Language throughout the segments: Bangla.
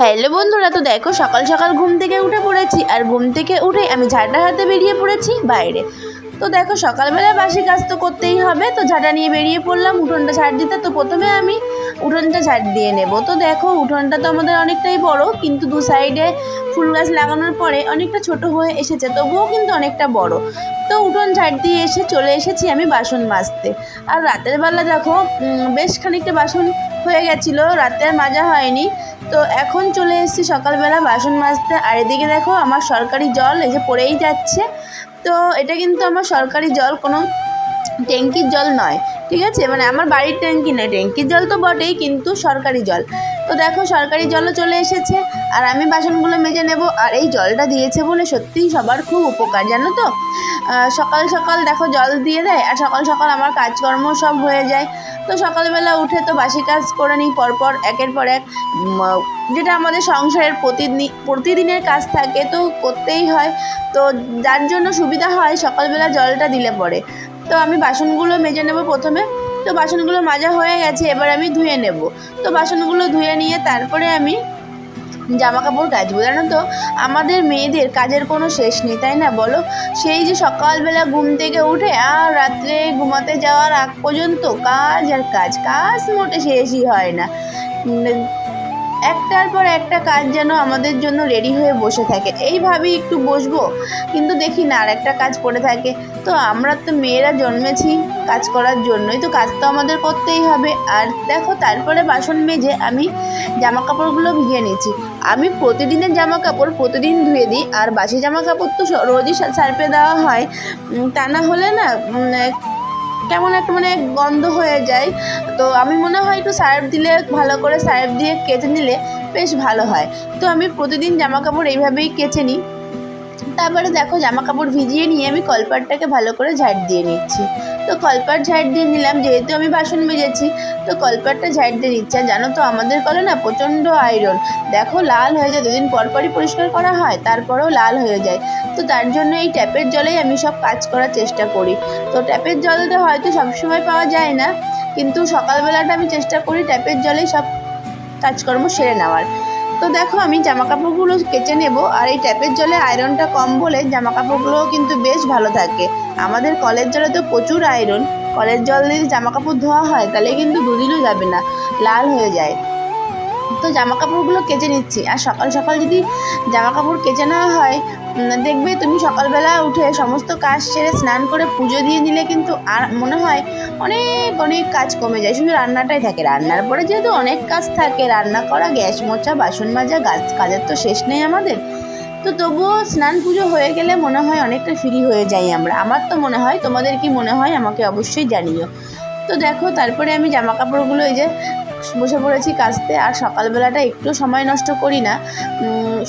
হ্যালো বন্ধুরা, তো দেখো সকাল সকাল ঘুম থেকে উঠে পড়েছি। আর ঘুম থেকে উঠে আমি ঝাঁটা হাতে বেরিয়ে পড়েছি বাইরে। তো দেখো, সকালবেলায় বাসি কাজ তো করতেই হবে। তো ঝাঁটা নিয়ে বেরিয়ে পড়লাম, উঠোনটা ঝাড় দিতে। তো প্রথমে আমি উঠোনটা ঝাড় দিয়ে নেব। তো দেখো, উঠোনটা তো আমাদের অনেকটাই বড়, কিন্তু দু সাইডে ফুল গাছ লাগানোর পরে অনেকটা ছোট হয়ে এসেছে, তবুও কিন্তু অনেকটা বড়। তো উঠোন ঝাড় দিয়ে এসে চলে এসেছি আমি বাসন মাজতে। আর রাতের বেলা দেখো বেশ খানিকটা বাসন হয়ে গেছিল, রাতে আর মাজা হয়নি। তো এখন চলে এসেছি সকালবেলা বাসন মাজতে। আর এদিকে দেখো, আমার সরকারি জল যে পড়েই যাচ্ছে। তো এটা কিন্তু আমার সরকারি জল কোনো ট্যাঙ্কির জল নয়। ঠিক আছে? মানে আমার বাড়ির ট্যাঙ্কি নয়, ট্যাঙ্কির জল তো বটেই, কিন্তু সরকারি জল। তো দেখো, সরকারি জলও চলে এসেছে, আর আমি বাসনগুলো মেজে নেব, আর এই জলটা দিয়েছে বলে সত্যিই সবার খুব উপকার, জানো তো? সকাল সকাল দেখো, জল দিয়ে দেয়, আর সকাল সকাল আমার কাজকর্ম সব হয়ে যায়। তো সকালবেলা উঠে তো বাসি কাজ করে নিই, পরপর একের পর এক যেটা আমাদের সংসারের প্রতিদিন, প্রতিদিনের কাজ থাকে, তো করতেই হয়। তো যার জন্য সুবিধা হয়, সকালবেলা জলটা দিলে পরে। তো আমি বাসনগুলো মেজে নেব প্রথমে। তো বাসনগুলো মাজা হয়ে গেছে, এবার আমি ধুয়ে নেব। তো বাসনগুলো ধুয়ে নিয়ে তারপরে আমি জামা কাপড় কাচবো জানো তো, আমাদের মেয়েদের কাজের কোনো শেষ নেই, তাই না বলো? সেই যে সকালবেলা ঘুম থেকে উঠে আর রাত্রে ঘুমাতে যাওয়ার আগ পর্যন্ত কাজ আর কাজ কাজ মোটে শেষই হয় না। একটার পর একটা কাজ যেন আমাদের জন্য রেডি হয়ে বসে থাকে। এইভাবেই একটু বসবো, কিন্তু দেখি না আর একটা কাজ পড়ে থাকে। তো আমরা তো মেয়েরা জন্মেছি কাজ করার জন্যই, তো কাজ তো আমাদের করতেই হবে। আর দেখো তারপরে বাসন মেজে আমি জামা কাপড়গুলো ভিজিয়ে নিচ্ছি আমি প্রতিদিনের জামা কাপড় প্রতিদিন ধুয়ে দিই, আর বাসি জামা কাপড় তো রোজই সা- সার্ফে দেওয়া হয়। তা না হলে না কেমন একটা মানে গন্ধ হয়ে যায়। তো আমি মনে হয় একটু সার্ফ দিলে, ভালো করে সার্ফ দিয়ে কেচে নিলে বেশ ভালো হয়। তো আমি প্রতিদিন জামা কাপড় এইভাবেই কেচে নিই। তারপরে দেখো জামা কাপড় ভিজিয়ে নিয়ে আমি কলপাটটাকে ভালো করে ঝাড় দিয়ে নিচ্ছি। তো কলপাট ঝাড় দিয়ে নিলাম, যেহেতু আমি বাসন মেজেছি, তো কলপাটটা ঝাড় দিয়ে নিচ্ছি। জানো তো, আমাদের কলে না প্রচণ্ড আয়রন দেখো, লাল হয়ে যায়, দুদিন পর পরই পরিষ্কার করা হয়, তারপরেও লাল হয়ে যায়। তো তার জন্য এই ট্যাপের জলেই আমি সব কাজ করার চেষ্টা করি। তো ট্যাপের জলটা হয়তো সবসময় পাওয়া যায় না, কিন্তু সকালবেলাটা আমি চেষ্টা করি ট্যাপের জলেই সব কাজকর্ম সেরে নেওয়ার। তো দেখো, আমি জামা কাপড়গুলো কেচে নেব আর এই ট্যাপের জলে আয়রনটা কম বলে জামা কাপড়গুলোও কিন্তু বেশ ভালো থাকে। আমাদের কলের জলে তো প্রচুর আয়রন। কলের জল দিয়ে জামা কাপড় ধোয়া হয়, তাহলে কিন্তু দুদিনও যাবে না, লাল হয়ে যায়। তো জামা কাপড়গুলো কেচে নিচ্ছি। আর সকাল সকাল যদি জামা কাপড় কেচে নেওয়া হয় দেখবে তুমি সকালবেলা উঠে সমস্ত কাজ সেরে স্নান করে পুজো দিয়ে দিলে কিন্তু আর মনে হয় অনেক অনেক কাজ কমে যায়। শুধু রান্নাটাই থাকে। রান্নার পরে যেহেতু অনেক কাজ থাকে, রান্না করা, গ্যাস মোচা বাসন মাজা, গাছ, কাজের তো শেষ নেই আমাদের। তো তবুও স্নান পুজো হয়ে গেলে মনে হয় অনেকটা ফ্রি হয়ে যাই আমরা। আমার তো মনে হয়, তোমাদের কি মনে হয় আমাকে অবশ্যই জানিও। তো দেখো, তারপরে আমি জামা কাপড়গুলো এই যে বসে পড়েছি কাজতে, আর সকালবেলাটা একটু সময় নষ্ট করি না।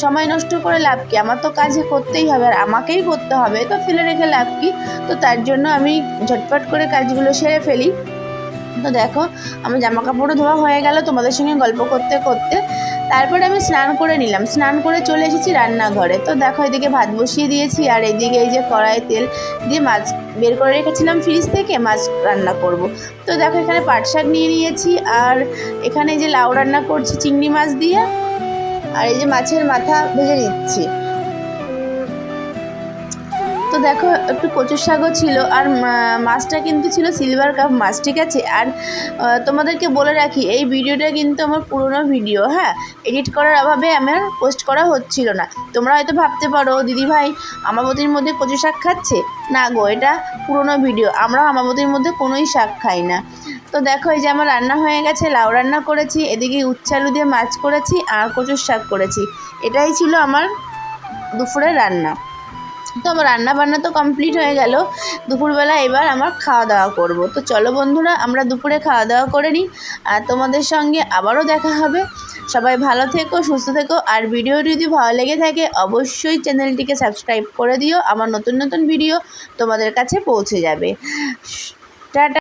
সময় নষ্ট করে লাভ কি? আমার তো কাজ করতেই হবে, আর আমাকেই করতে হবে, তো ফেলে রেখে লাভ কি? তো তার জন্য আমি ঝটপট করে কাজগুলো সেরে ফেলি। তো দেখো, আমার জামা কাপড়ও ধোয়া হয়ে গেল, তোমাদের সঙ্গে গল্প করতে করতে। তারপরে আমি স্নান করে নিলাম। স্নান করে চলে এসেছি রান্নাঘরে। তো দেখো, এদিকে ভাত বসিয়ে দিয়েছি আর এদিকে এই যে কড়াই তেল দিয়ে মাছ বের করে রেখেছিলাম ফ্রিজ থেকে, মাছ রান্না করব। তো দেখো, এখানে পাট শাক নিয়ে নিয়েছি আর এখানে যে লাউ রান্না করছি, চিংড়ি মাছ দিয়ে। আর এই যে মাছের মাথা ভেজে নিচ্ছি। তো দেখো, একটু কচুর শাকও ছিল আর মাছটা কিন্তু ছিল সিলভার কাপ মাছ, ঠিক আছে? আর তোমাদেরকে বলে রাখি, এই ভিডিওটা কিন্তু আমার পুরনো ভিডিও হ্যাঁ? এডিট করার অভাবে আমার পোস্ট করা হচ্ছিল না। তোমরা হয়তো ভাবতে পারো, দিদি ভাই, আমাবতীর মধ্যে কচু শাক খাচ্ছে? না গো, এটা পুরনো ভিডিও আমরা আমাবতির মধ্যে কোনোই শাক খাই না। তো দেখো, এই যে আমার রান্না হয়ে গেছে, লাউ রান্না করেছি, এদিকে উচ্ছে আলু দিয়ে মাছ করেছি, আর কচুর শাক করেছি। এটাই ছিল আমার দুপুরের রান্না। তো আমার রান্না বান্না তো কমপ্লিট হয়ে গেল। দুপুরবেলা এবার আমার খাওয়া দাওয়া করব। তো চলো বন্ধুরা, আমরা দুপুরে খাওয়া দাওয়া করে নিই আর তোমাদের সঙ্গে আবারও দেখা হবে। সবাই ভালো থেকো, সুস্থ থেকো আর ভিডিওটি যদি ভালো লেগে থাকে, অবশ্যই চ্যানেলটিকে সাবস্ক্রাইব করে দিও। আমার নতুন নতুন ভিডিও তোমাদের কাছে পৌঁছে যাবে। টাটা।